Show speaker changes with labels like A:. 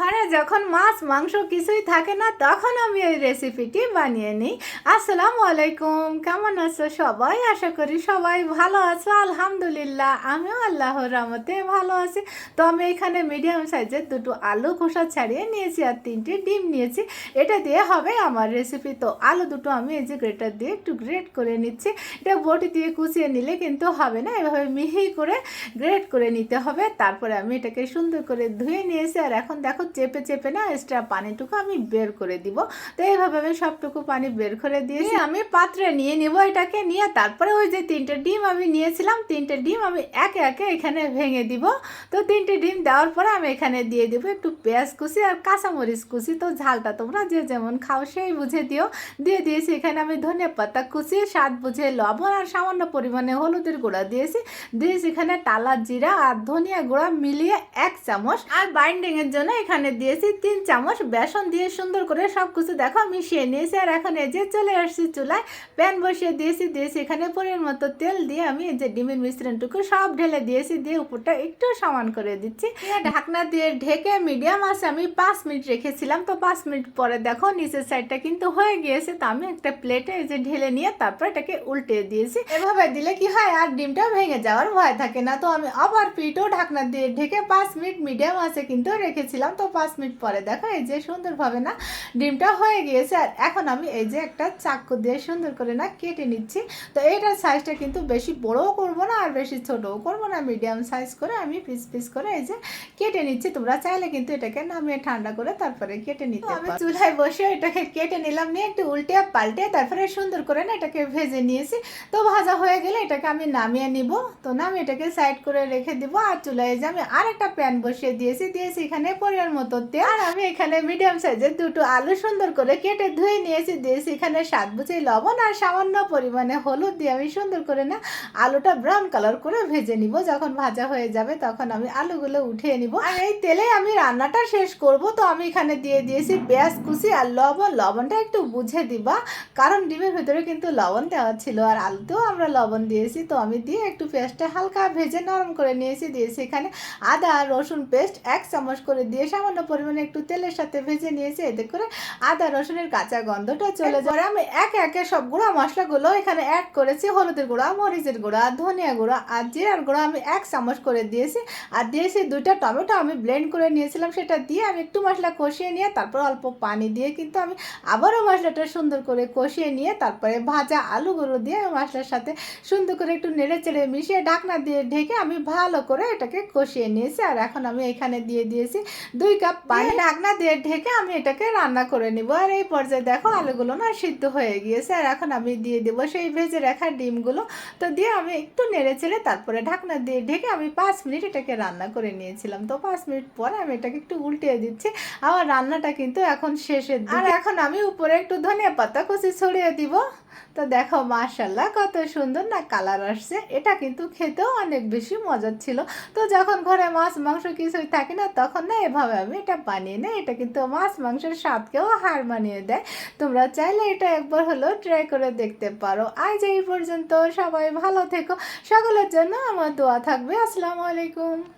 A: ঘরে যখন মাছ, মাংস কিছুই থাকে না, তখন আমি এই রেসিপিটি বানিয়ে নিই। আসসালামু আলাইকুম, কেমন আছো সবাই? আশা করি সবাই ভালো আছো। আলহামদুলিল্লাহ, আমিও আল্লাহর রহমতে ভালো আছি। তো আমি এখানে মিডিয়াম সাইজের দুটো আলু খোসা ছাড়িয়ে নিয়েছি আর তিনটে ডিম নিয়েছি। এটা দিয়ে হবে আমার রেসিপি তো আলু দুটো আমি এই যে গ্রেটার দিয়ে একটু গ্রেট করে নিচ্ছি। এটা বটি দিয়ে কুচিয়ে নিলে কিন্তু হবে না, এভাবে মিহি করে গ্রেট করে নিতে হবে। তারপরে আমি এটাকে সুন্দর করে ধুয়ে নিয়েছি। আর এখন দেখো চেপে চেপে না এক্সট্রা পানিটুকু আমি বের করে দিব। তো এইভাবে আমি সবটুকু পানি বের করে দিয়েছি। আমি পাত্রে নিয়ে নিব এটাকে নিয়ে তারপরে ওই যে তিনটে ডিম আমি নিয়েছিলাম, তিনটে ডিম আমি একে একে এখানে ভেঙে দিব। তো তিনটে ডিম দেওয়ার পরে আমি এখানে দিয়ে দিব একটু পেঁয়াজ কুচি আর কাঁচামরিচ কুচি। তো ঝালটা তোমরা যে যেমন খাও সেই বুঝে দিও। দিয়ে দিয়েছি এখানে আমি ধনিয়া পাতা কুচি, স্বাদ বুঝে লবণ আর সামান্য পরিমাণে হলুদের গুঁড়া দিয়েছি। দিয়েছি এখানে টালা জিরা আর ধনিয়া গুঁড়া মিলিয়ে এক চামচ। আর বাইন্ডিং এর জন্য এখানে দিয়েছি তিন চামচ বেসন দিয়ে সুন্দর করে সব কিছু দেখো মিশিয়ে নিয়েছি। আর এখন এই যে চলে আসছি চুলায়, প্যান বসিয়ে দিয়েছি দিয়েছি এখানে পরিমাণ মতো তেল দিয়ে আমি এই যে ডিমের মিশ্রণটুকু সব ঢেলে দিয়েছি, দিয়ে উপরটা একটু সমান করে দিচ্ছি। ঢাকনা দিয়ে ঢেকে মিডিয়াম আছে, আমি পাঁচ মিনিট রেখেছিলাম। তো পাঁচ মিনিট পরে দেখো নিচের সাইডটা কিন্তু হয়ে গিয়েছে। তো আমি একটা প্লেটে এই যে ঢেলে নিয়ে তারপর এটাকে উল্টে দিয়েছি। এভাবে দিলে কি হয়? আর ডিমটা ভেঙে যাওয়ার ভয় থাকে না। তো আমি আবার পিঠও ঢাকনা দিয়ে ঢেকে পাঁচ মিনিট মিডিয়াম আছে কিন্তু রেখেছিলাম। তো পাঁচ মিনিট পরে দেখো এই যে সুন্দরভাবে না ডিমটা হয়ে গিয়েছে। আর এখন আমি এই যে একটা চাকু দিয়ে সুন্দর করে না কেটে নিচ্ছি। তো এইটার সাইজটা কিন্তু বেশি বড়ও করব না আর বেশি ছোটও করব না। মিডিয়াম সাইজ করে আমি পিস পিস করে এই যে কেটে নিচ্ছি। তোমরা চাইলে কিন্তু এটাকে নামিয়ে ঠান্ডা করে তারপরে কেটে নিতে আমি চুলায় বসে এটাকে কেটে নিলাম। নিয়ে একটু উল্টে পাল্টে তারপরে সুন্দর করে না এটাকে ভেজে নিয়েছি। তো ভাজা হয়ে গেলে এটাকে আমি নামিয়ে নিব। তো নামিয়ে এটাকে সাইড করে রেখে দিব। আর চুলায় যে আমি আরেকটা প্যান বসিয়ে দিয়েছি। দিয়েছি এখানে পরিমাণ মতো তেল। আর আমি এখানে মিডিয়াম সাইজের দুটো আলু সুন্দর করে কেটে ধুয়ে নিয়েছি। দিয়েছি এখানে স্বাদ বুঝে লবণ আর সামান্য পরিমাণে হলুদ দিয়ে আমি সুন্দর করে না আলুটা ব্রাউন কালার করে ভেজে নিব। যখন ভাজা হয়ে যাবে তখন আমি আলুগুলো উঠিয়ে নিব। আর এই তেলে আমি রান্নাটা শেষ করব। তো আমি এখানে দিয়ে দিয়েছি পেঁয়াজ কুচি আর লবণ। লবণটা একটু বুঝে দিবা, কারণ ডিমের ভেতরে কিন্তু লবণ দেওয়া ছিল আর আলুতেও আমরা লবণ দিয়েছি। তো আমি দিয়ে একটু পেঁয়াজটা হালকা ভেজে নরম করে নিয়েছি। দিয়েছি এখানে আদা রসুন পেস্ট এক চামচ করে দিয়ে সামান্য পরিমাণে একটু তেলের সাথে ভেজে নিয়েছি, এতে করে আদা, রসুনের কাঁচা গন্ধটা চলে যায়। আমি একে একে সব গুঁড়া মশলাগুলো এখানে অ্যাড করেছি, হলুদের গুঁড়া, মরিচের গুঁড়া, ধনিয়া গুঁড়া আর জিরার গুঁড়া আমি এক চামচ করে দিয়েছি। আর দিয়েছি দুইটা টমেটো আমি ব্লেন্ড করে নিয়েছিলাম, সেটা দিয়ে আমি একটু মশলা কষিয়ে নিয়ে তারপর অল্প পানি দিয়ে কিন্তু আমি আবারও মশলাটা সুন্দর করে কষিয়ে নিয়ে তারপরে ভাজা আলুগুলো দিয়ে মশলার সাথে সুন্দর করে একটু নেড়ে চেড়ে মিশিয়ে ঢাকনা দিয়ে ঢেকে আমি ভালো করে এটাকে কষিয়ে নিয়েছি। আর এখন আমি এখানে দিয়ে দিয়েছি দুই কাপ পানি ঢাকনা দিয়ে ঢেকে আমি এটাকে রান্না করে নিব। আর এই পর্যায়ে দেখো আলুগুলো না সিদ্ধ হয়ে গিয়েছে আর এখন আমি দিয়ে দেবো সেই ভেজে রাখা ডিমগুলো। তো দিয়ে আমি একটু নেড়ে চেড়ে তারপরে ঢাকনা দিয়ে ঢেকে আমি পাঁচ মিনিট এটাকে রান্না করে নিয়েছিলাম। তো পাঁচ মিনিট পরে আমি এটাকে একটু উল্টিয়ে দিচ্ছি। আমার রান্নাটা কিন্তু এখন শেষের আর এখন আমি উপরে একটু ধনিয়া পাতা কুচি ছড়িয়ে দিব। তো দেখো মাশাল্লাহ কত সুন্দর না কালার আসছে। এটা কিন্তু খেতেও অনেক বেশি মজার ছিল। তো যখন ঘরে মাছ, মাংস কিছুই থাকে না, তখন না এভাবে আমি এটা বানিয়ে নেই। এটা কিন্তু মাছ, মাংসের স্বাদকেও হার মানিয়ে দেয়। তোমরা চাইলে এটা একবার হলেও ট্রাই করে দেখতে পারো। আজ এই পর্যন্ত সবাই ভালো থেকো। সকলের জন্য আমার দোয়া থাকবে। আসসালামু আলাইকুম।